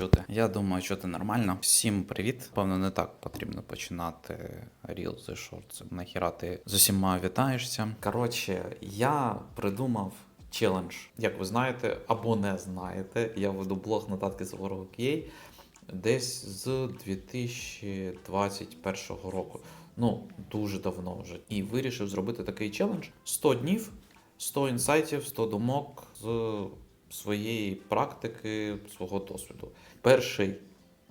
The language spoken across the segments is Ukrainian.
чути? Я думаю, чути нормально. Всім привіт. Певно, не так потрібно починати і Shorts. Нахіра ти з усіма вітаєшся. Коротше, я придумав. Челендж, як ви знаєте або не знаєте, я веду блог нотатки з ворогу QA десь з 2021 року. Ну, дуже давно вже. І вирішив зробити такий челендж: 100 днів, 100 інсайтів, 100 думок з своєї практики, свого досвіду. Перший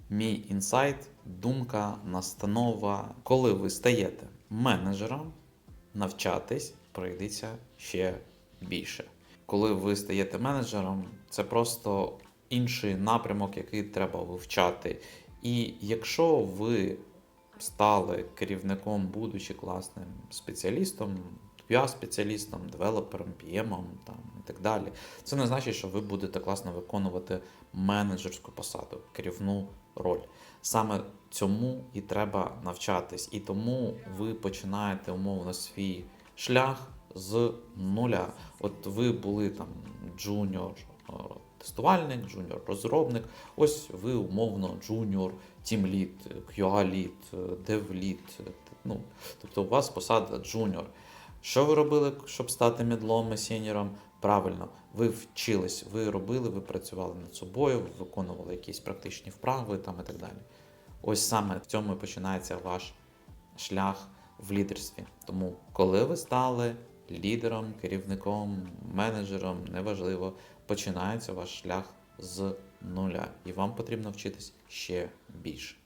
мій інсайт, думка, настанова. Коли ви стаєте менеджером, навчатись прийдеться ще більше. Коли ви стаєте менеджером, це просто інший напрямок, який треба вивчати. І якщо ви стали керівником, будучи класним спеціалістом, QA-спеціалістом, девелопером, PM там, і так далі, це не значить, що ви будете класно виконувати менеджерську посаду, керівну роль. Саме цьому і треба навчатись. І тому ви починаєте умовно свій шлях з нуля. От ви були там джуніор е, тестувальник, джуніор розробник. Ось ви умовно джуніор, тімлід, QA-лід, девлід. Ну, тобто у вас посада джуніор. Що ви робили, щоб стати мідлом і сеньором? Правильно, ви вчились, ви робили, ви працювали над собою, ви виконували якісь практичні вправи там і так далі. Ось саме в цьому і починається ваш шлях в лідерстві. Тому, коли ви стали лідером, керівником, менеджером, неважливо, починається ваш шлях з нуля, і вам потрібно вчитись ще більше.